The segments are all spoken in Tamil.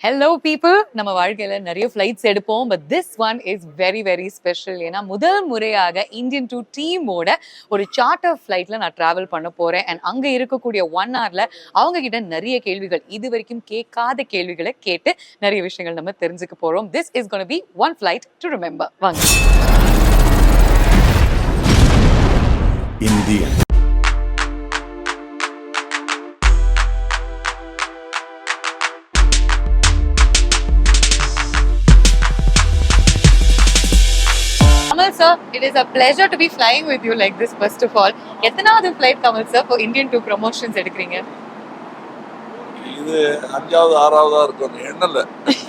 ஹலோ பீப்புள் நம்ம வாழ்க்கையில் நிறைய ஃப்ளைட்ஸ் எடுப்போம் but this one is very very special ஏன்னா முதல் முறையாக இந்தியன் டூ டீமோட ஒரு சார்ட்டர் ஃப்ளைட்டில் நான் ட்ராவல் பண்ண போகிறேன் அண்ட் அங்கே இருக்கக்கூடிய ஒன் ஹவரில் அவங்க கிட்ட நிறைய கேள்விகள் இது வரைக்கும் கேட்காத கேள்விகளை கேட்டு நிறைய விஷயங்கள் நம்ம தெரிஞ்சுக்க போகிறோம் this is gonna be one flight to remember வாங்க. Indian sir it is a pleasure to be flying with you like this first of all எத்தனாவது ஃப்ளைட் கமல் சார் இப்போ இந்தியன் டூ ப்ரொமோஷன்ஸ் எடுக்கிறீங்க? இது அஞ்சாவது ஆறாவதா இருக்கும். எண்ணல.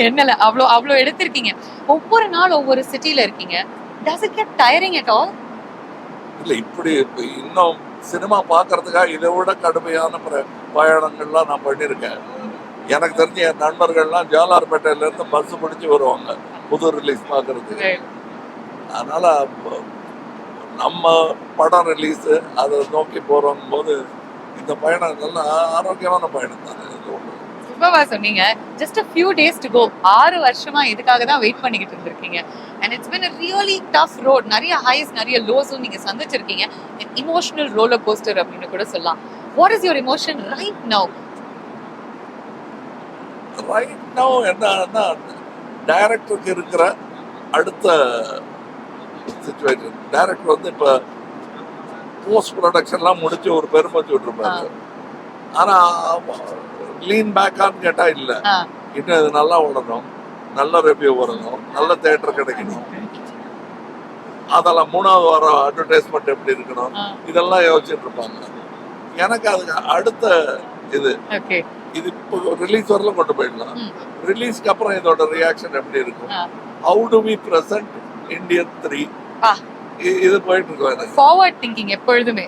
என்னல அவ்வளோ அவ்வளோ எடுத்திருக்கீங்க. ஒவ்வொரு நாள் ஒவ்வொரு சிட்டில இருக்கீங்க. Does it get tiring at all இல்ல இப்படி இப்ப இன்னும் சினிமா பார்க்கறதுக்காக இதை விட கடுமையான பயணங்கள்லாம் நான் பண்ணியிருக்கேன். எனக்கு தெரிஞ்ச என் நண்பர்கள்லாம் ஜாலார்பேட்டையில இருந்து பஸ் பிடிச்சு வருவாங்க. புது ரிலீஸ் பார்க்கறதுக்கு அதனால நம்ம படம் ரிலீஸ் அதை நோக்கி போறோம் போது இந்த பயணம் நல்லா ஆரோக்கியமான பயணம் தானே. சூப்பர்வா சொன்னீங்க. Just a few days to go ஆறு வருஷமா இதுக்காக தான் வெயிட் பண்ணிக்கிட்டு இருந்திருக்கீங்க? And it's been really tough road நிறைய ஹைஸ் நிறைய லோஸும் நீங்க சந்திச்சிருக்கீங்க. இமோஷனல் ரோலர் கோஸ்டர் அப்படின்னு கூட சொல்லலாம். What is your emotion right now right now என்னன்னா டைரக்டருக்கு இருக்கிற அடுத்த சுச்சுவேஷன் டைரக்டர் வந்து இப்போ போஸ்ட் ப்ரொடக்ஷன்லாம் முடிச்சு ஒரு பெருமை விட்டுருப்பாரு. ஆனா லீன் பேக்கான்னு கேட்டா இல்ல. இன்னும் இது நல்லா ஓடணும். நல்ல ரிவ்யூ வரணும். நல்ல தேட்டர் கிடைக்கணும். அதெல்லாம் மூணாவது வாரம் அட்வர்டைஸ்மெண்ட் எப்படி இருக்கணும்? இதெல்லாம் யோசிச்சுட்டு இருப்பாங்க. எனக்கு அதுக்கு அடுத்த இது. இது இப்போ ரிலீஸ் வரலாம் கொண்டு போயிடலாம். ரிலீஸ்க்கு அப்புறம் இதோட ரியாக்ஷன் எப்படி இருக்கும். How do we present Indian three. இது போயிட்டு ஃபார்வர்ட் திங்கிங் எப்பொழுதுமே.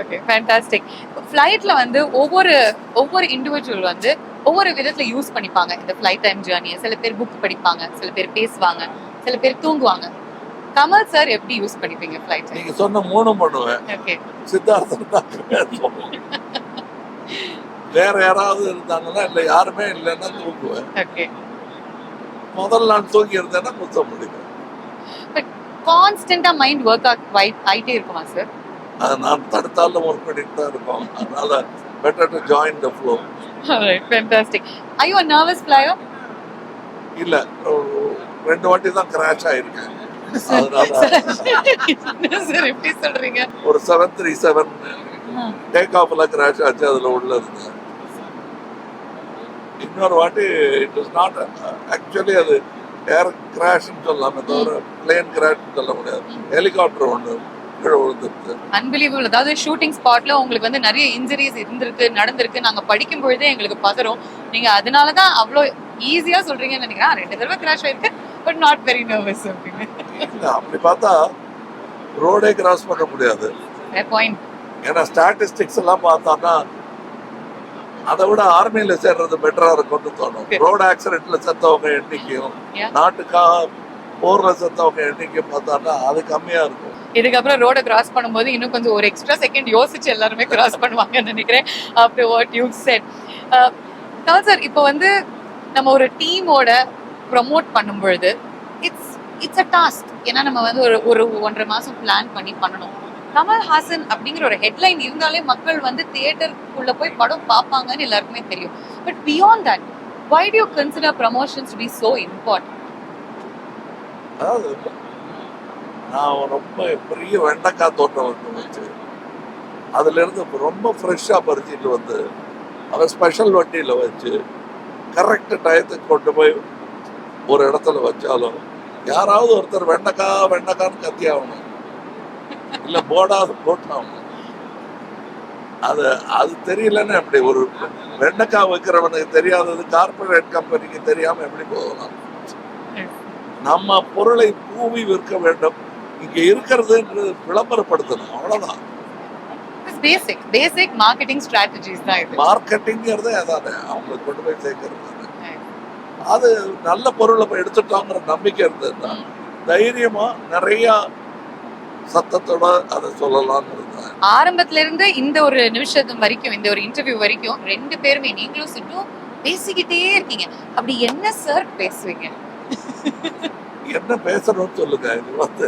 ஓகே ஃபேண்டாஸ்டிக் ஃப்ளைட்ல வந்து ஒவ்வொரு ஒவ்வொரு இண்டிவிஜுவல் வந்து ஒவ்வொரு விதத்துல யூஸ் பண்ணிப்பாங்க. இந்த ஃப்ளைட் டைம் ஜேர்னியை சில பேர் புக் படிப்பாங்க சில பேர் பேசுவாங்க சில பேர் தூங்குவாங்க. கமல் சார் எப்படி யூஸ் பண்ணிப்பீங்க ஃப்ளைட் நீங்க சொன்ன மூணும் பண்ணுவேன். ஓகே பேசுவோம். வேற யாராவது இருந்தாங்கன்னா இல்ல யாருமே இல்லைன்னா தூங்குவேன். ஓகே முதல் நாள் தூங்கி இருந்தேன்னா குத்த முடியும் கான்ஸ்டன்டா மைண்ட் ஒர்க் ஆயிட்டே இருக்குமா சார் அதை நான் தடுத்தாலும் ஒர்க் பண்ணிட்டு தான் இருக்கோம். அதனால better to join the flow fantastic ஐயோ நர்வஸ் ஃப்ளையர் இல்ல. ரெண்டு வாட்டி தான் கிராஷ் ஆயிருக்கேன். சொல்றீங்க? ஒரு செவன் த்ரீ செவன் டேக் ஆஃப்ல கிராஷ் ஆச்சு அதுல உள்ள இருந்தேன். இன்னொரு வாட்டி இட் இஸ் நாட் ஆக்சுவலி அது ஏர் கிராஷ்னு சொல்லலாமே தவிர பிளேன் கிராஷ்னு சொல்ல முடியாது. ஹெலிகாப்டர் ஒன்று அன்பிலீவபிள் அதாவது ஷூட்டிங் ஸ்பாட்ல உங்களுக்கு வந்து நிறைய இன்ஜுரிஸ் இருந்திருக்கு நடந்திருக்கு. நாங்க படிக்கும் பொழுதே எங்களுக்கு பதறும். நீங்க அதனால தான் அவ்வளோ ஈஸியா சொல்றீங்கன்னு நினைக்கிறேன். ரெண்டு தடவை கிராஷ் ஆயிருக்கு பட் நாட் வெரி நர்வஸ் அப்படின்னு. அப்படி பார்த்தா ரோடே கிராஸ் பண்ண முடியாது. பாயிண்ட் ஏன்னா ஸ்டாட்டிஸ்டிக்ஸ் எல்லாம் பார்த்தான்னா அதை விட ஆர்மியில சேர்றது பெட்டரா இருக்கும்னு தோணும். ரோடு ஆக்சிடென்ட்ல செத்தவங்க எண்ணிக்கையும். நாட்டுக்காக போர்ல செத்தவங்க எண்ணிக்கையும் பார்த்தான்னா அது கம்மியா இருக்கும். இதுக்கப்புறம் ரோட கிராஸ் பண்ணும்போது இன்னும் கொஞ்சம் ஒரு எக்ஸ்ட்ரா செகண்ட் யோசிச்சு எல்லாருமே கிராஸ் பண்ணுவாங்கன்னு நினைக்கிறேன். After what you said sir இப்போ வந்து நம்ம ஒரு டீமோட ப்ரமோட் பண்ணும் பொழுது இட்ஸ் இட்ஸ் அ டாஸ்க் ஏன்னா நம்ம வந்து ஒரு ஒரு ஒன்றரை மாசம் பிளான் பண்ணி பண்ணணும். கமல்ஹாசன் அப்படிங்கிற ஒரு ஹெட்லைன் இருந்தாலே மக்கள் வந்து தியேட்டருக்குள்ள போய் படம் பார்ப்பாங்கன்னு எல்லாருக்குமே தெரியும். But beyond that why do you consider promotions to be so important அதாவது நான் ரொம்ப பெரிய வெண்டைக்காய் தோட்டம் வந்து வச்சு அதுலேருந்து ரொம்ப ஃப்ரெஷ்ஷாக பறிச்சிட்டு வந்து அதை ஸ்பெஷல் வண்டியில் வச்சு கரெக்ட் டயத்துக்கு கொண்டு போய் ஒரு இடத்துல வச்சாலும் யாராவது ஒருத்தர் வெண்டக்காய் வெண்டைக்கான்னு கத்தி இல்ல போடாது போட்டாகணும் அது அது தெரியலன்னு எப்படி ஒரு வெண்டைக்காய் வைக்கிறவனுக்கு தெரியாதது கார்பரேட் கம்பெனிக்கு தெரியாம எப்படி போகலாம்? நம்ம பொருளை பூவி விற்க வேண்டும். இங்க இருக்கிறதுன்றது விளம்பரப்படுத்தணும் அவ்வளவுதான். பேசிக் பேசிக் மார்க்கெட்டிங் ஸ்ட்ராட்டஜிஸ் தான் இது. மார்க்கெட்டிங்கிறதே அதானே அவங்களுக்கு கொண்டு போய் சேர்க்கறது. அது நல்ல பொருளை போய் எடுத்துட்டோங்கிற நம்பிக்கை இருந்ததுன்னா தைரியமா நிறைய சத்தத்தோட அதை சொல்லலாம்ங்கிறது தான் ஆரம்பத்துல இருந்து இந்த ஒரு நிமிஷம் வரைக்கும் இந்த ஒரு இன்டர்வியூ வரைக்கும் ரெண்டு பேருமே நீங்களும் சிட்டும் பேசிக்கிட்டே இருக்கீங்க. அப்படி என்ன சார் பேசுவீங்க? என்ன பேசணும்னு சொல்லுங்க இது வந்து.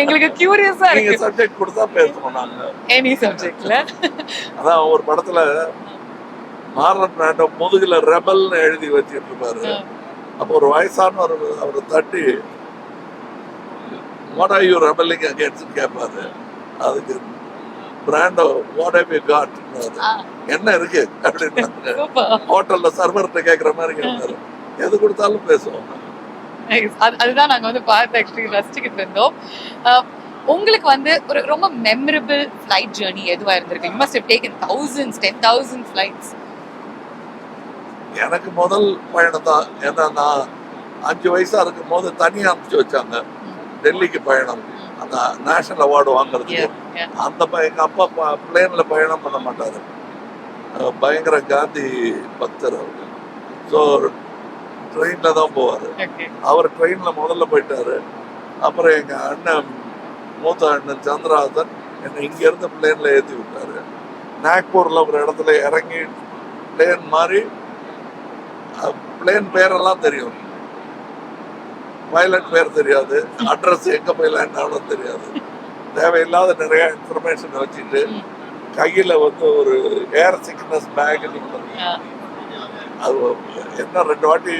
எங்களுக்கு கியூரியஸா நீங்க இருக்கு. சப்ஜெக்ட் கொடுத்தா பேசணும் நாங்க. எனி சப்ஜெக்ட்ல அதான் ஒரு படத்துல மாரன் பிராண்டோ முதுகுல ரெபல்னு எழுதி வச்சிட்டு இருப்பாரு. அப்போ ஒரு வயசானவர் அவர் தட்டி what are you rebelling against கேட்பாரு அதுக்கு Brando what have you got என்ன இருக்கு? அப்படின்னு ஹோட்டல்ல சர்வர்கிட்ட கேக்குற மாதிரி கேட்பாரு எது கொடுத்தாலும் பேசுவோம். அதுதான் நாங்க வந்து பார்த்து ஆக்சுவலி ரசிச்சுக்கிட்டு இருந்தோம். உங்களுக்கு வந்து ஒரு ரொம்ப மெமரபிள் ஃபிளைட் ஜேர்னி எதுவா இருந்திருக்கு? You must have taken thousands ten thousand flights எனக்கு முதல் பயணம் தான். ஏன்னா நான் அஞ்சு வயசா இருக்கும் போது தனியா அனுப்பிச்சு வச்சாங்க. டெல்லிக்கு பயணம். அந்த நேஷனல் அவார்டு வாங்குறதுக்கு. அந்த எங்க அப்பா பிளேன்ல பயணம் பண்ண மாட்டாரு. பயங்கர காந்தி பக்தர் அவரு. ஸோ ட்ரெயின்ல தான் போவாரு. அவர் ட்ரெயின்ல முதல்ல போயிட்டாரு. அப்புறம் எங்க அண்ணன் மூத்த அண்ணன் சந்திரஹாசன் என்னை இங்க இருந்து பிளேன்ல ஏத்தி விட்டாரு. நாக்பூர்ல ஒரு இடத்துல இறங்கி பிளேன் மாதிரி பிளேன் பேரெல்லாம் தெரியும். பைலட் பேர் தெரியாது. அட்ரஸ் எங்க போய் லேண்ட் ஆகணும் தெரியாது. தேவையில்லாத நிறைய இன்ஃபர்மேஷன் வச்சுட்டு. கையில வந்து ஒரு ஏர் சிக்னஸ் பேக்னு அது என்ன ரெண்டு வாட்டி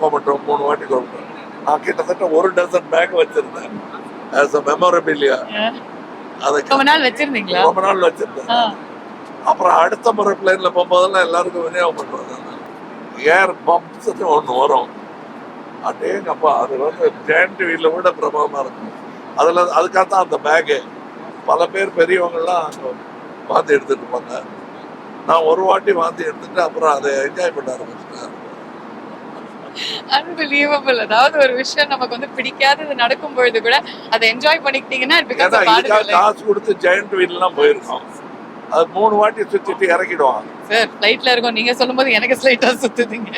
கோமட்டோம் மூணு வாட்டி கோமட்டோம் நான் கிட்டத்தட்ட ஒரு டசன் பேக் வச்சிருந்தேன். ஆஸ் அ மெமரபிலியா அதை ரொம்ப நாள் வச்சிருந்தீங்களா? ரொம்ப நாள் வச்சிருந்தேன். அப்புறம் அடுத்த முறை பிளேன்ல போகும்போதெல்லாம் எல்லாருக்கும் விநியோகம் பண்ணுவாங்க ஏர் பம்ப்ஸ் ஒன்று வரும். அடேங்கப்பா அது வந்து ஜெயண்ட் வீல்ல விட பிரபலமா இருக்கும். அதுல அதுக்காக தான் அந்த பேகு பல பேர் பெரியவங்கெல்லாம் அங்க வாந்தி எடுத்துட்டு இருப்பாங்க நான் ஒரு வாட்டி வாந்தி எடுத்துட்டு அப்புறம் அதை என்ஜாய் பண்ண ஆரம்பிச்சிட்டேன். அன்பிலீவபிள் அதாவது ஒரு விஷயம் நமக்கு வந்து பிடிக்காதது நடக்கும் பொழுது கூட அதை என்ஜாய் பண்ணிக்கிட்டீங்கன்னா. காசு கொடுத்து ஜெயண்ட் வீல்லாம் போயிருக்கோம். அது மூணு வாட்டி சுத்திட்டு இறக்கிடுவான் சார் ஃப்ளைட்ல இருக்கோம். நீங்க சொல்லும்போது எனக்கு ஸ்லைட்டா சுத்துதுங்க.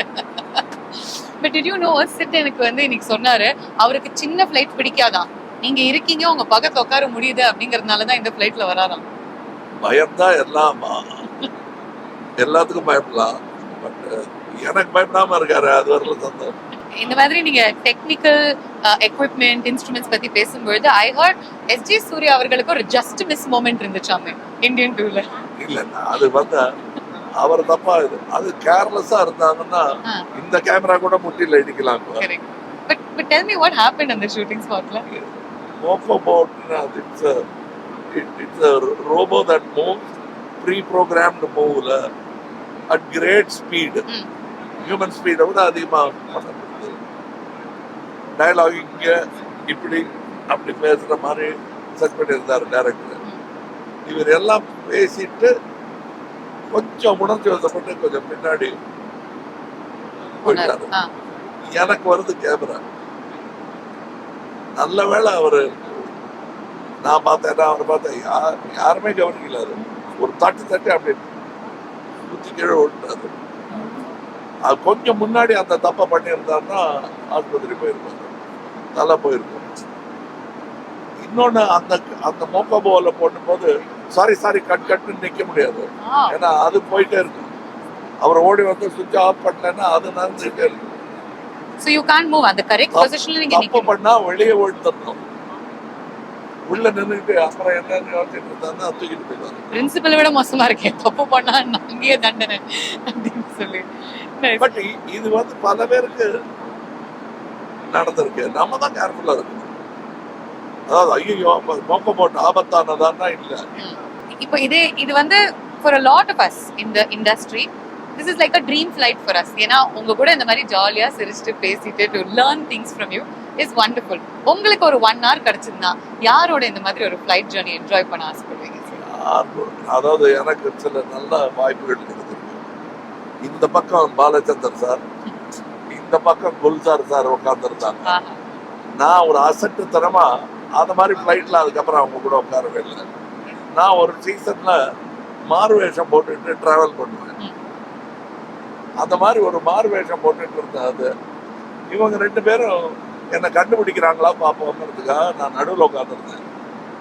But did you know sit எனக்கு வந்து இன்னைக்கு சொன்னாரு அவருக்கு சின்ன ஃப்ளைட் பிடிக்காதான். நீங்க இருக்கீங்க உங்க பக்கத்துல உட்கார முடியுது அப்படிங்கறதுனால தான் இந்த ஃப்ளைட்ல வராராம். பயம்தான் எல்லாம்? எல்லாத்துக்கும் பயப்படலாம். பட் எனக்கு பயப்படாம இருக்காரு அது வரல சந்தோஷம். இந்த மாதிரி நீங்க டெக்னிக்கல் எக்யூப்மெண்ட் இன்ஸ்ட்ருமெண்ட்ஸ் பத்தி பேசும்பொழுது ஐ ஹர்ட் எஸ்ஜி சூர்யா அவர்களுக்கு ஒரு ஜஸ்ட் மிஸ் மூமெண்ட் இருந்துச்சாமே இந்தியன் டூல இல்ல அது வந்து அவர் தப்பா இது. அது கேர்லெஸ்ஸா இருந்தாங்கன்னா. இந்த கேமரா கூட முட்டில இடிக்கலாம் but but tell me what happen அந்த ஷூட்டிங் ஸ்பாட்ல mofo bot it's it's robo that move pre programmed மூவ்ல at great speed hmm. Human ஸ்பீடை விட அதிகமாக டயலாக் இங்க இப்படி அப்படி பேசுற மாதிரி செட் பண்ணியிருந்தாரு டேரக்டர் ம். இவர் எல்லாம் பேசிட்டு கொஞ்சம் உணர்ச்சி வசப்பட்டு கொஞ்சம் பின்னாடி போயிட்டாரு. எனக்கு வருது கேமரா. நல்ல வேளை அவரு நான் பார்த்தேன் நான் அவரை பார்த்தேன். யார் யாருமே கவனிக்கல அது ஒரு தட்டு தட்டி அப்படி குத்தி கீழே விட்டாரு அது கொஞ்சம் முன்னாடி அந்த தப்பை பண்ணியிருந்தாருன்னா ஆஸ்பத்திரி போயிருப்பாரு. நல்லா போயிருக்கும். இன்னொன்னு அந்த அந்த மோக்கபோல போடும்போது சாரி சாரி கட் கட்டுன்னு நிக்க முடியாது. ஏன்னா அது போயிட்டே இருக்கும் அவர் ஓடி வந்து சுவிட்ச் ஆஃப் பண்ணலன்னா அது நடந்துகிட்டே இருக்கும் சோ யூ கான்ட் மூவ் அந்த கரெக்ட் பொசிஷன்ல நீங்க தப்பு நிக்கணும். பண்ணா வெளியே ஓடித்தரணும். உள்ள நின்னுட்டு அப்புறம் என்னன்னு யோசிச்சுட்டு இருந்தாருன்னா தூக்கிட்டு போயிடுவாங்க. பிரின்சிபலை விட மோசமா இருக்கேன் தப்பு பண்ணா அங்கேயே தண்டனை அப்படின்னு சொல்லி. பட் இது வந்து பல பேருக்கு நடந்திருக்கு. நம்ம தான் கேர்ஃபுல்லா இருக்கணும். அதாவது ஐயோ மோக்க போட்டு ஆபத்தானதான்னா இல்ல. இப்போ இதே இது வந்து for a lot of us இந்த industry this is like a dream flight for us ஏன்னா உங்க கூட இந்த மாதிரி ஜாலியா சிரிச்சுட்டு பேசிட்டு to learn things from you is wonderful உங்களுக்கு ஒரு ஒன் ஹவர் கிடைச்சிருந்தா யாரோட இந்த மாதிரி ஒரு ஃபிளைட் ஜேர்னி என்ஜாய் பண்ண ஆசைப்படுவீங்க? அதாவது எனக்கு சில நல்ல வாய்ப்புகள் இந்த பக்கம் பாலச்சந்தர் சார் இந்த பக்கம் குல்சார் சார் உட்காந்துருந்தாங்க. நான் ஒரு அசட்டுத்தனமா அந்த மாதிரி ஃப்ளைட்ல அதுக்கப்புறம் அவங்க கூட உட்காரவே இல்லை நான் ஒரு சீசன்ல மாறு வேஷம் போட்டுட்டு டிராவல் பண்ணுவேன். அந்த மாதிரி ஒரு மாறு வேஷம் போட்டுட்டு இருந்தேன் அது இவங்க ரெண்டு பேரும் என்னை கண்டுபிடிக்கிறாங்களா பார்ப்போங்கிறதுக்காக நான் நடுவில் உட்காந்துருந்தேன்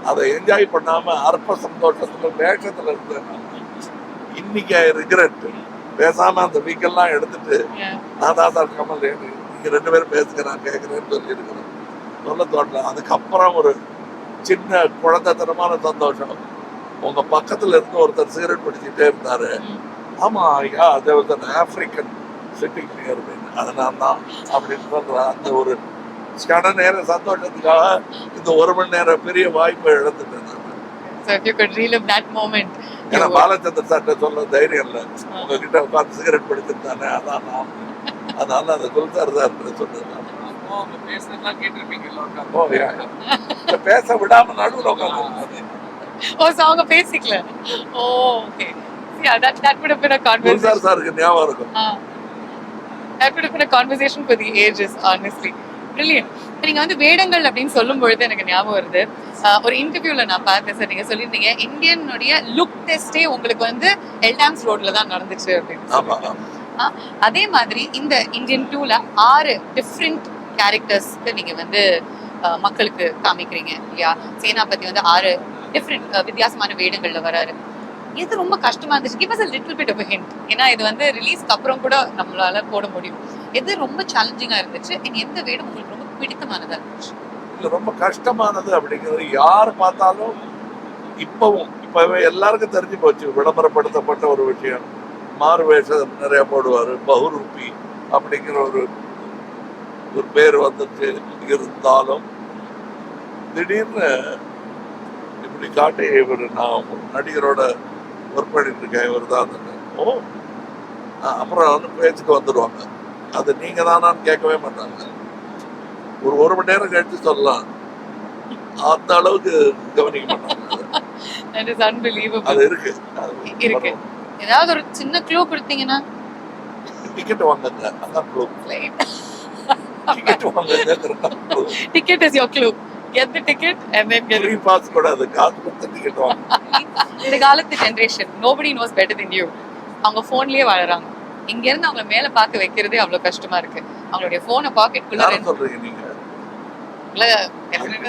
அதை என்ஜாய் பண்ணாம அற்ப சந்தோஷத்துல வேஷத்துல இருந்தேன். இன்னைக்கு ஐ ரிக்ரெட் பேசாம அந்த வீக்கெல்லாம் எடுத்துட்டு. நான் தான் சார் கமல் எனக்கு நீங்க ரெண்டு பேரும் பேசுங்க நான் கேட்கறேன்னு சொல்லி இருக்கிறேன் சொல்ல தோட்டல அதுக்கப்புறம் ஒரு சின்ன குழந்தைத்தனமான சந்தோஷம். உங்க பக்கத்துல இருந்து ஒருத்தர் சிகரெட் பிடிச்சிட்டே இருந்தாரு. ஆமா ஐயா அது வந்து ஆப்பிரிக்கன் சிட்டிங் நியர் அது நான் தான் அப்படின்னு சொல்ற அந்த ஒரு கன நேர சந்தோஷத்துக்காக இந்த ஒரு மணி நேரம் பெரிய வாய்ப்பை இழந்துட்டேன் ஏன்னா. பாலச்சந்தர் சார்ட்ட சொல்ல தைரியம் இல்லை. உங்ககிட்ட உட்காந்து சிகரெட் பிடிச்சிருந்தானே அதான் நான். அதனால அந்த குல்சார் சார் சொன்னது. அவங்க பேசுறதெல்லாம் ஓ, பேச விடாம நடுவில் உட்காந்து Oh, so அவங்க பேசிக்கல. Oh, okay. Yeah, that that would have been a conversation. Gulzar சாருக்கு ஞாபகம் இருக்கும். That would have been a conversation for the ages, honestly. Brilliant. நீங்க வந்து வேடங்கள் அப்படின்னு சொல்லும் பொழுது எனக்கு ஞாபகம் வருது ஒரு இன்டர்வியூல நான் பார்த்தேன் சார் நீங்க சொல்லியிருந்தீங்க இந்தியனுடைய லுக் டெஸ்டே உங்களுக்கு வந்து எல்டாம்ஸ் ரோட்ல தான் நடந்துச்சு அப்படின்னு அதே மாதிரி இந்த இந்தியன் டூல ஆறு டிஃப்ரெண்ட் கேரக்டர்ஸ்க்கு நீங்கள் வந்து மக்களுக்கு காமிக்கிறீங்க இல்லையா? சேனாபதி வந்து ஆறு டிஃப்ரெண்ட் வித்தியாசமான வேடங்களில் வராரு. இது ரொம்ப கஷ்டமா இருந்துச்சு. Give us a little bit of hint ஏன்னா இது வந்து ரிலீஸ்க்கு அப்புறம் கூட நம்மளால போட முடியும். எது ரொம்ப சேலஞ்சிங்காக இருந்துச்சு. And எந்த வேடம் உங்களுக்கு ரொம்ப பிடித்தமானதாக இருந்துச்சு? இல்லை ரொம்ப கஷ்டமானது அப்படிங்கிறது யார் பார்த்தாலும் இப்பவும் இப்போ எல்லாருக்கும் தெரிஞ்சு போச்சு. விளம்பரப்படுத்தப்பட்ட ஒரு விஷயம். மாறு வேஷம் நிறைய போடுவார். பகுரூபி அப்படிங்கிற ஒரு ஒரு பேர் வந்துட்டு இருந்தாலும் திடீர்னு இப்படி காட்டி இவர் நான் நடிகரோட ஒர்க் பண்ணிட்டு இருக்கேன் இவர் தான் ஓ அப்புறம் வந்து பேச்சுக்கு வந்துடுவாங்க அது நீங்க தானான்னு கேட்கவே மாட்டாங்க. ஒரு ஒரு மணி நேரம் கழிச்சு சொல்லலாம். அந்த அளவுக்கு கவனிக்க மாட்டாங்க. அது இருக்கு. இருக்கு. ஏதாவது ஒரு சின்ன க்ளூ கொடுத்தீங்கன்னா? டிக்கெட் வாங்குங்க. அதான் ப்ளூ டிக்கெட் வாங்குங்க ticket is your clue get the ticket and then get free pass கூட அது காசு கொடுத்து டிக்கெட் வாங்க. இந்த காலத்து generation nobody knows better than you அவங்க ஃபோன்லயே வாழறாங்க. இங்க இருந்து அவங்கள மேல பார்க்க வைக்கிறதே அவ்வளவு கஷ்டமா இருக்கு. அவங்களுடைய போனை பாக்கெட்டுக்குள்ள யாரை ரெண்டு சொல்றீங்க நீங்க?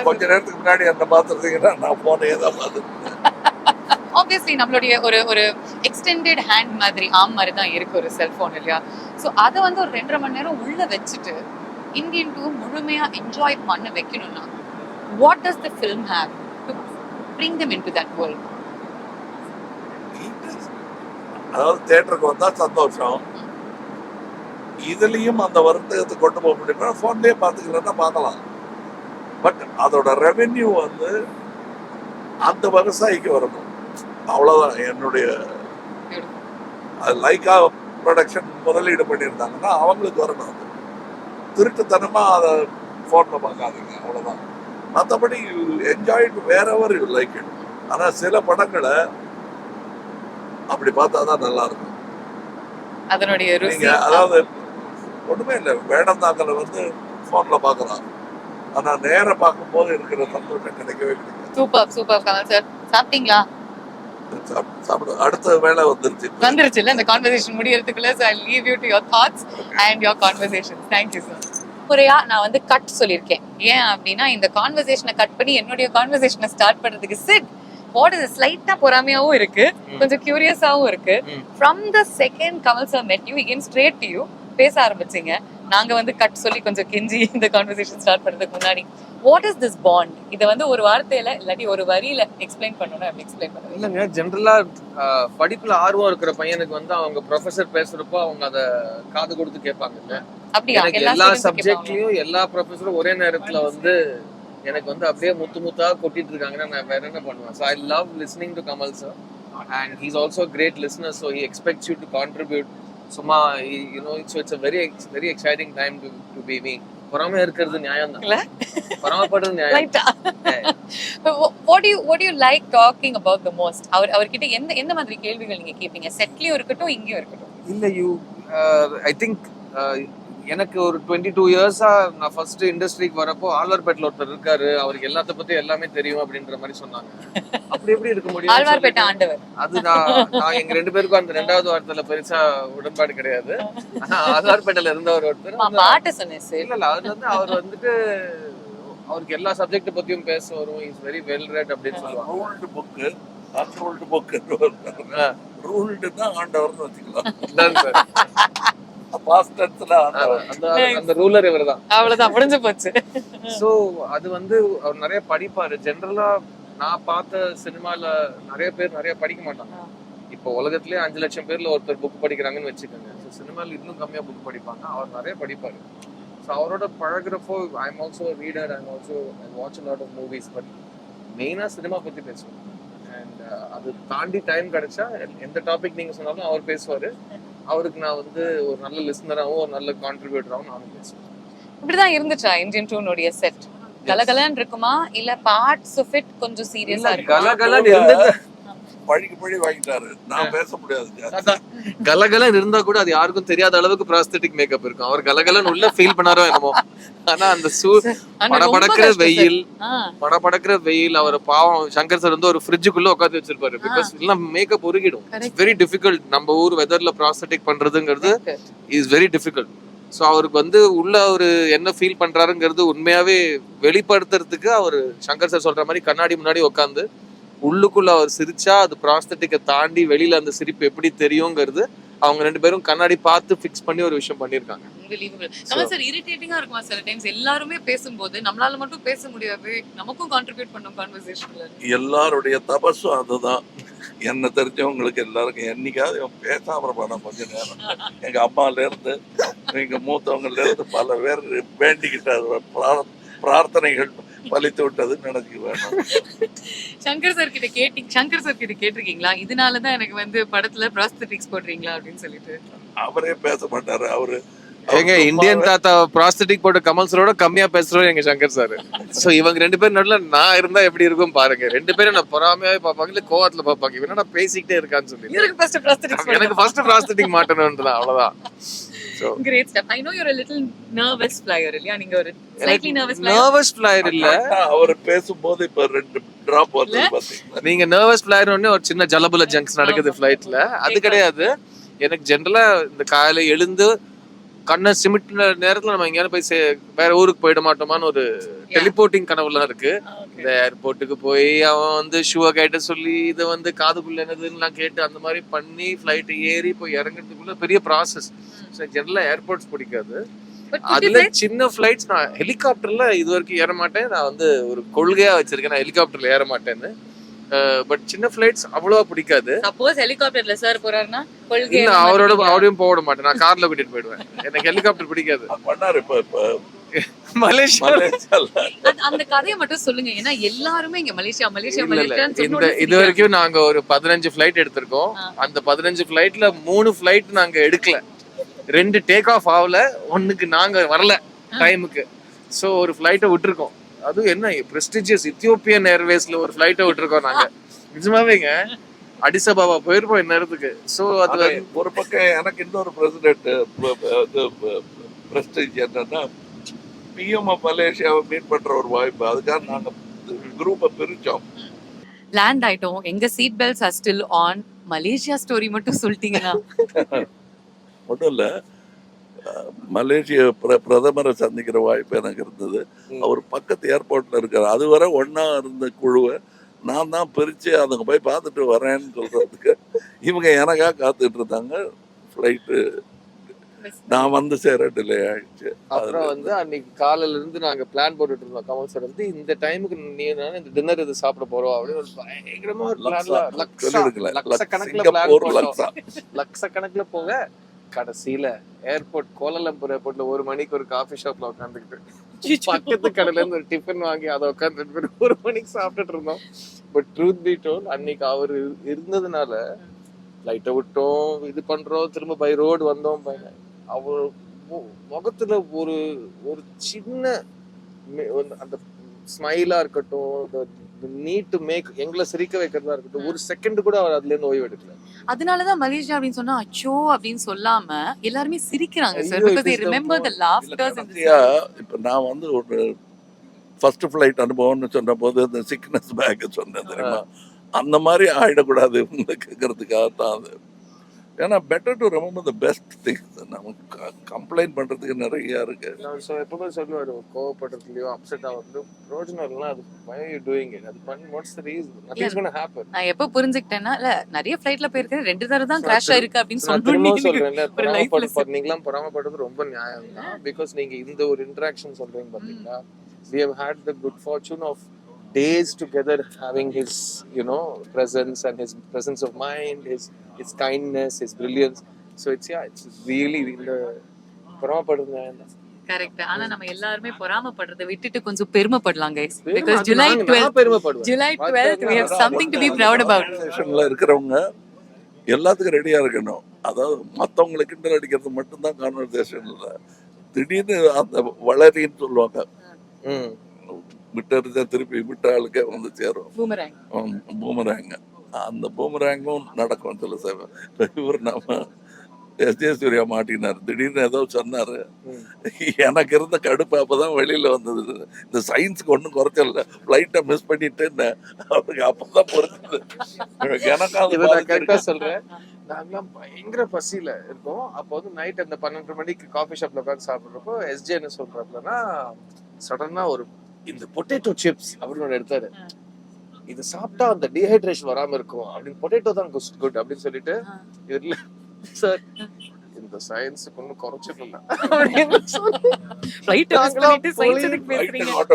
கொஞ்ச நேரத்துக்கு முன்னாடி என்ன பார்த்துருந்தீங்கன்னா நான் போனே தான் ஆப்வியஸ்லி நம்மளுடைய ஒரு ஒரு எக்ஸ்டெண்டட் ஹேண்ட் மாதிரி ஆம் மாதிரி தான் இருக்கு ஒரு செல்போன் இல்லையா? ஸோ அதை வந்து ஒரு ரெண்டரை மணி நேரம் உள்ள வச்சுட்டு இந்தியன் டூ முழுமையா என்ஜாய் பண்ண வைக்கணும்னா what does the film have to bring them in to that world அதாவது தேட்டருக்கு வந்தா சந்தோஷம். இதுலயும் அந்த வருத்தத்தை கொண்டு போக முடியுமா? போன்லயே பாத்துக்கலன்னா பார்க்கலாம். பட் அதோட ரெவென்யூ வந்து அந்த விவசாயிக்கு வரணும். அவ்வளவுதான். என்னுடைய அது லைக்கா ப்ரொடக்ஷன் முதலீடு பண்ணியிருந்தாங்கன்னா அவங்களுக்கு வரணும் அது. திருட்டுத்தனமா அதை போன்ல பார்க்காதீங்க அவ்வளவுதான். மற்றபடி என்ஜாய் வேற எவர் யூ லைக் இட். ஆனா சில படங்களை அப்படி பார்த்தா தான் நல்லா இருக்கும். அதனுடைய நீங்க அதாவது ஒண்ணுமே இல்லை வேடந்தாங்கல வந்து போன்ல பார்க்கலாம். ஆனா நேர பார்க்கும்போது இருக்கிற சந்தோஷம் கிடைக்கவே கிடைக்காது. சூப்பர் சூப்பர் கமல் சார் சாப்பிட்டீங்களா? சாப்~ சாப்பிடு அடுத்த வேலை வந்துருச்சு. வந்துருச்சு இல்ல இந்த கான்வர்சேஷன் முடியறதுக்குள்ள you to your thoughts and your conversations. Thank you sir. முறையா நான் வந்து கட் சொல்லியிருக்கேன். ஏன் அப்படின்னா இந்த கான்வர்சேஷனை கட் பண்ணி என்னுடைய கான்வர்சேஷனை ஸ்டார்ட் பண்றதுக்கு சிட் வாட் இஸ் ஸ்லைட்டா பொறாமையாவும் இருக்கு கொஞ்சம் கியூரியஸாவும் இருக்கு. From the second Kamal sir met you again straight to you பேச ஆரம்பிச்சீங்க. நாங்க வந்து கட் சொல்லி கொஞ்சம் கெஞ்சி இந்த கான்வர்சேஷன் ஸ்டார்ட் பண்றதுக்கு முன்னாடி. வாட் இஸ் திஸ் பாண்ட் இதை வந்து ஒரு வார்த்தையில இல்லாட்டி ஒரு வரியில எக்ஸ்பிளைன் பண்ணணும் அப்படி எக்ஸ்பிளைன் பண்ணுவீங்க இல்லைங்க ஜென்ரலா படிப்புல ஆர்வம் இருக்கிற பையனுக்கு வந்து அவங்க ப்ரொஃபசர் பேசுறப்போ அவங்க அத காது கொடுத்து கேட்பாங்க அப்படியா? எல்லா? சப்ஜெக்ட்லயும் எல்லா ப்ரொஃபஸரும் ஒரே நேரத்துல வந்து எனக்கு வந்து அப்படியே முத்து முத்தா கொட்டிட்டு இருக்காங்கன்னா நான் வேற என்ன பண்ணுவேன்? So I love listening to Kamal sir and he's also great listener so he expects you to contribute சும்மா you know it's it's very very exciting time to to be me பொறாம இருக்கிறது நியாயம் இல்ல? தான் பொறாமப்படுறது நியாயம். You what do you like talking about the most? அவர் அவர்கிட்ட எந்த எந்த மாதிரி கேள்விகள் நீங்க கேட்பீங்க செட்லயும் இருக்கட்டும் இங்கேயும் இருக்கட்டும். இல்ல யூ ஐ திங்க் எனக்கு ஒரு டுவெண்ட்டி டூ இயர்ஸா நான் ஃபர்ஸ்ட் இண்டஸ்ட்ரிக்கு வரப்போ ஆழ்வார்பேட்டில் ஒருத்தர் இருக்காரு. அவருக்கு எல்லாத்த பத்தி எல்லாமே தெரியும் அப்படின்ற மாதிரி சொன்னாங்க. அப்படி எப்படி இருக்க முடியும் அது நான் நான் எங்க ரெண்டு பேருக்கும் அந்த ரெண்டாவது வார்த்தையில பெருசா உடன்பாடு கிடையாது. ஆனா ஆழ்வார்பேட்டையில இருந்தவர் ஒருத்தர். இல்ல இல்ல அது வந்து அவர் வந்துட்டு அவருக்கு எல்லா சப்ஜெக்ட் பத்தியும் பேச வரும். இஸ் வெரி வெல் ரெட் அப்படின்னு சொல்லுவாங்க. ரூல்டு புக்கு அன்ரூல்டு புக்கு ஆ. ரூல்டுன்னா ஆண்டவர்னு வச்சுக்கலாம். அந்த அந்த ரூலர் இவர் தான் அவ்வளவுதான் முடிஞ்சு போச்சு. ஸோ அது வந்து அவர் நிறைய படிப்பாரு. ஜென்ரலா நான் பார்த்த சினிமால நிறைய பேர் நிறைய படிக்க மாட்டாங்க. இப்போ உலகத்திலேயே அஞ்சு லட்சம் பேர்ல ஒருத்தர் புக் படிக்கிறாங்கன்னு வச்சுக்கோங்க. ஸோ சினிமால இன்னும் கம்மியா புக் படிப்பாங்க. அவர் நிறைய படிப்பாரு. ஸோ அவரோட பழகுறப்போ I am also reader I also I watch lot of movies but மெயினாக சினிமா பத்தி பேசுவோம். அண்ட் அது தாண்டி டைம் கிடைச்சா எந்த டாபிக் நீங்க சொன்னாலும் அவர் பேசுவாரு. அவருக்கு நான் வந்து ஒரு நல்ல லிசனராகவும் ஒரு நல்ல கான்ட்ரிபியூட்டராகவும் நானும் பேசுவேன். இப்படிதான் இருந்துச்சா இந்தியன் டூனுடைய செட் கலகலன்னு இருக்குமா? இல்ல பார்ட்ஸ் ஆஃப் இட் கொஞ்சம் சீரியஸா இருக்குமா? கலகலன்னு இருந்தது பழிக்கு பழி வாங்கிட்டாரு. நான் பேச முடியாது. கலகலன் இருந்தா கூட அது யாருக்கும் தெரியாத அளவுக்கு ப்ராஸ்தட்டிக் மேக்கப் இருக்கும். அவர் கலகலன் உள்ள ஃபீல் பண்ணாரோ என்னமோ. ஆனா அந்த சூ படபடக்கிற. வெயில் படபடக்கிற வெயில் அவர் பாவம் சங்கர் சார் வந்து ஒரு ஃப்ரிட்ஜுக்குள்ள உட்காந்து வச்சிருப்பாரு. பிகாஸ் எல்லாம் மேக்கப் உருகிடும். வெரி டிஃபிகல்ட் நம்ம ஊர் வெதர்ல ப்ராஸ்தட்டிக் பண்றதுங்கிறது. இஸ் வெரி டிஃபிகல்ட் ஸோ அவருக்கு வந்து உள்ள அவரு என்ன ஃபீல் பண்றாருங்கிறது உண்மையாவே வெளிப்படுத்துறதுக்கு அவர் சங்கர் சார் சொல்ற மாதிரி கண்ணாடி முன்னாடி உட்காந்து உள்ளுக்குள்ள அவர் சிரிச்சா அது ப்ராஸ்தட்டிக்கை தாண்டி வெளியில அந்த சிரிப்பு எப்படி தெரியுங்கிறது அவங்க ரெண்டு பேரும் கண்ணாடி பார்த்து ஃபிக்ஸ் பண்ணி ஒரு விஷயம். நம்ம சார் இரிட்டேட்டிங்கா இருக்குமா சில டைம்ஸ் எல்லாருமே பேசும்போது நம்மளால மட்டும் பேச முடியாது நமக்கும் கான்ட்ரிபியூட் பண்ணும் கான்வர்சேஷன்ல எல்லாருடைய தபஸும் அதுதான். என்ன தெரிஞ்சவங்களுக்கு எல்லாருக்கும் என்னைக்காவது இவன் பேசாம இருப்பானா கொஞ்ச நேரம். எங்க அம்மால இருந்து எங்க மூத்தவங்கல இருந்து பல பேர் வேண்டிக்கிட்டாரு பிரார்- பிரார்த்தனைகள் பலித்து விட்டதுன்னு நினைச்சுக்க வேணும். சங்கர் சார் கிட்ட கேட்டி சங்கர் சார் கிட்ட கேட்டிருக்கீங்களா? இதனாலதான் எனக்கு வந்து படத்துல ப்ராஸ்தட்டிக்ஸ் போடுறீங்களா அப்படின்னு சொல்லிட்டு. அவரே பேச மாட்டாரு. அவரு எங்க இந்தியன் தாத்தா ப்ராஸ்தட்டிக் போட்ட கமல் சரோட கம்மியா பேசுறோம் எங்க சங்கர் சார் சோ இவங்க ரெண்டு பேரும் நடுவுல நான் இருந்தா எப்படி இருக்கும் பாருங்க. ரெண்டு பேரும் நான் பொறாமையாவே பார்ப்பாங்க இல்ல கோவத்துல பார்ப்பாங்க. இவன் நான் பேசிக்கிட்டே இருக்கான்னு சொல்லி. எனக்கு ஃபர்ஸ்ட் ப்ராஸ்தட்டிக் மாட்டணும்ன்றதான் அவ்வளவுதான். கிரேட் ஸ்டெப் ஐ நோ இல்லையா? நீங்க ஒரு நர்வஸ் ஃபிளையர் இல்ல. அவர் பேசும்போது இப்ப ரெண்டு டிராப் வருது நீங்க நர்வஸ் ஃபிளையர் ஒண்ணு ஒரு சின்ன ஜலபுல ஜங்க்ஸ் நடக்குது ஃபிளைட்ல அது கிடையாது. எனக்கு ஜென்ரலா இந்த காலையில எழுந்து கண்ணை சிமிட்டின நேரத்துல நம்ம எங்கேயாவது போய் சே- வேற ஊருக்கு போயிட மாட்டோமான்னு ஒரு டெலிபோர்ட்டிங் கனவுலாம் இருக்கு. இந்த ஏர்போர்ட்டுக்கு போய் அவன் வந்து ஷூவை கேட்ட சொல்லி இதை வந்து காதுக்குள்ள என்னதுன்னு கேட்டு அந்த மாதிரி பண்ணி ஃபிளைட் ஏறி போய் இறங்குறதுக்குள்ள பெரிய ப்ராசஸ் ஜெனரலா ஏர்போர்ட்ஸ் பிடிக்காது. அதுல சின்ன ஃபிளைட்ஸ் நான் ஹெலிகாப்டர்ல இது வரைக்கும் ஏற மாட்டேன். நான் வந்து ஒரு கொள்கையா வச்சிருக்கேன். நான் ஹெலிகாப்டர்ல ஏற மாட்டேன்னு. பட் சின்ன ஃபிளைட்ஸ் அவ்வளவா பிடிக்காது. சப்போஸ் ஹெலிகாப்டர்ல சார் போறாருன்னா அவரோட? அவரையும் போக விட மாட்டேன். நான் கார்ல கூட்டிட்டு போயிடுவேன். எனக்கு ஹெலிகாப்டர் பிடிக்காது. பண்ணாரு இப்ப அந்த- கதையை மட்டும் சொல்லுங்க. ஏன்னா எல்லாருமே இங்க மலேசியா மலேசியா இந்த இது வரைக்கும் நாங்க ஒரு பதினஞ்சு ஃபிளைட் எடுத்திருக்கோம். அந்த பதினஞ்சு ஃபிளைட்ல மூணு ஃபிளைட் நாங்க எடுக்கல. ரெண்டு டேக் ஆஃப் ஆகல. ஒண்ணுக்கு நாங்க வரல டைமுக்கு சோ ஒரு ஃபிளைட்டை விட்டுருக்கோம். அதுவும் என்ன பிரஸ்டிஜியஸ் இத்தியோப்பியன் ஏர்வேஸ்ல ஒரு ஃபிளைட்டை விட்டுருக்கோம் நாங்க. நிஜமாவேங்க அடிசபாபா போயிருப்போம் இந்நேரத்துக்கு. சோ அது அது ஒரு பக்கம் எனக்கு இன்னொரு பிரசிடென்ட் பிரஸ்டேஜ் என்னன்னா பிஎம் மலேசியாவை மீட் பண்ற ஒரு வாய்ப்பு. அதுக்காக நாங்க குரூப்பை பிரிச்சோம். லேண்ட் ஆயிட்டோம். எங்க seat belts are still on Malaysia story மட்டும் சொல்லிட்டீங்கன்னா. ஒன்றும் இல்லை. மலேசிய பிர- பிரதமரை சந்திக்கிற வாய்ப்பு எனக்கு இருந்தது. அவர் பக்கத்து ஏர்போர்ட்ல இருக்காரு. அதுவரை ஒண்ணா இருந்த குழுவை நான் தான் பிரிச்சு அதுங்க போய் பார்த்துட்டு வரேன்னு சொல்றதுக்கு இவங்க எனக்கா காத்துட்டு இருந்தாங்க. ஃப்ளைட்டு நான் வந்து சேர டிலே ஆயிடுச்சு. அப்புறம் வந்து அன்னைக்கு காலையில இருந்து நாங்க பிளான் போட்டுட்டு இருந்தோம். கமல் சார் வந்து இந்த டைமுக்கு நீ இந்த டின்னர் இது சாப்பிட போறோம்? அப்படின்னு ஒரு பயங்கரமா ஒரு பிளான்ல லட்சக்கணக்கில் லட்சக்கணக்குல போக கடைசியில ஏர்போர்ட் கோலாலம்பூர் ஏர்போர்ட்ல ஒரு மணிக்கு ஒரு காஃபி ஷாப்ல உட்காந்துக்கிட்டு பக்கத்து கடையில இருந்து ஒரு டிஃபன் வாங்கி அதை உட்காந்து ஒரு மணிக்கு சாப்பிட்டுட்டு இருந்தோம். பட் ட்ரூத் பி டோல் அன்னைக்கு அவர் இருந்ததுனால லைட்டை விட்டோம் இது பண்றோம் திரும்ப பை ரோடு வந்தோம் அவர் முகத்துல ஒரு ஒரு சின்ன அந்த ஸ்மைலா இருக்கட்டும் நீட் டு மேக் எங்களை சிரிக்க வைக்கிறதா இருக்கட்டும் ஒரு செகண்ட் கூட அவர் அதுல இருந்து ஓய்வு எடுக்கல. அதனாலதான் மலேசியா அப்படின்னு சொன்னா அச்சோ அப்படின்னு சொல்லாம எல்லாருமே சிரிக்கிறாங்க sir. Because remember the laughters இப்ப நான் வந்து ஒரு ஃபர்ஸ்ட் ஃபிளைட் அனுபவம்னு சொன்ன போது இந்த சிக்னஸ் பேக் சொன்னேன் தெரியுமா? அந்த மாதிரி ஆயிடக்கூடாது இவங்களுக்குங்கிறதுக்காக தான் அது. ஏன்னா better to remember the best things நமக்கு கம்ப்ளைண்ட் பண்றதுக்கு நிறைய இருக்கு. நான் so எப்பவுமே சொல்லுவாரு கோவப்படுறதுலயோ அப்செட் ஆகுறதுலயோ பிரோஜனம் இல்லைன்னா அது why are you doing it? அது பண்ண what's the reason going to happen. நான் எப்ப புரிஞ்சுக்கிட்டேன்னா இல்ல நிறைய ஃபிளைட்ல போயிருக்கேன் ரெண்டு தடவை தான் கிராஷ் ஆயிருக்கு அப்படின்னு பொறாமப்படு- lesson. நீங்களாம் பொறாமப்படுறது ரொம்ப நியாயம் தான் பிகாஸ் நீங்க இந்த ஒரு இன்டராக்ஷன் சொல்றீங்க பாத்தீங்களா? We have had the good fortune of days together having his you know presence and his presence of mind his his kindness his brilliance. So it's yeah it's really இந்த தான் கரெக்ட் ஆனா நம்ம எல்லாருமே பொறாமப்படுறதை விட்டுட்டு கொஞ்சம் பெருமைப்படலாம் கைஸ் பெருமை- பிகாஸ் ஜூலை நான் நான் 12 பெருமைப்படுவேன் July 12th we have something to be proud about. இருக்கிறவங்க எல்லாத்துக்கும் ரெடியா இருக்கணும். அதாவது மத்தவங்களை கிண்டல் அடிக்கிறது மட்டும்தான் கான்வர்சேஷன் இல்ல திடீர்னு அந்த வளரின்னு சொல்லுவாங்க. ம் விட்டு திருப்பி விட்ட ஆளுக்கே வந்து சேரும். பூமராங் பூமராங்க அந்த பூமராங்கும் நடக்கும் சில சமயம். இவர் நம்ம எஸ். ஜே. சூர்யா மாட்டினார். திடீர்னு ஏதோ சொன்னாரு. எனக்கு இருந்த கடுப்பு அப்பதான் வெளியில வந்தது. இந்த சயின்ஸ்க்கு ஒன்றும் குறைச்சல ஃப்ளைட்டை மிஸ் பண்ணிட்டேன்னு அவருக்கு அப்பதான் பொறுத்தது எனக்கும் அது இதை நான் கரெக்டா பாதிச்சிருக்கு. சொல்றேன். நாங்களாம் பயங்கர பசியில இருக்கோம். அப்போ வந்து நைட் அந்த பன்னெண்டு மணிக்கு காஃபி ஷாப்ல உட்காந்து சாப்பிடுறப்போ எஸ்ஜே என்ன சொல்றாருன்னா சடனா ஒரு இந்த பொட்டேட்டோ சிப்ஸ் அப்படின்னு ஒன்று எடுத்தாரு. இது சாப்பிட்டா அந்த டீஹைட்ரேஷன் வராம இருக்கும். அப்படின்னு பொட்டேட்டோ தான் குட் அப்படின்னு சொல்லிட்டு. இதுல சார் இந்த சயின்ஸுக்கு ஒன்றும்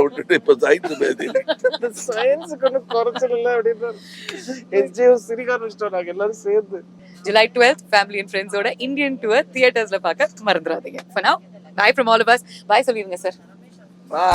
விட்டுட்டு இப்ப சயின்ஸ் பேசி சயின்ஸுக்கு ஒன்றும் குறைச்சிடல அப்படின்னு. எஸ்ஜே சிரிக்க ஆரம்பிச்சிட்டோம் நாங்க எல்லாரும் சேர்ந்து. ஜூலை 12th ஃபேமிலி அண்ட் ஃப்ரெண்ட்ஸோட இந்தியன் டூர் தியேட்டர்ஸ்ல பார்க்க மறந்துடாதீங்க of us. Bye சொல்லிருங்க சார் Bye.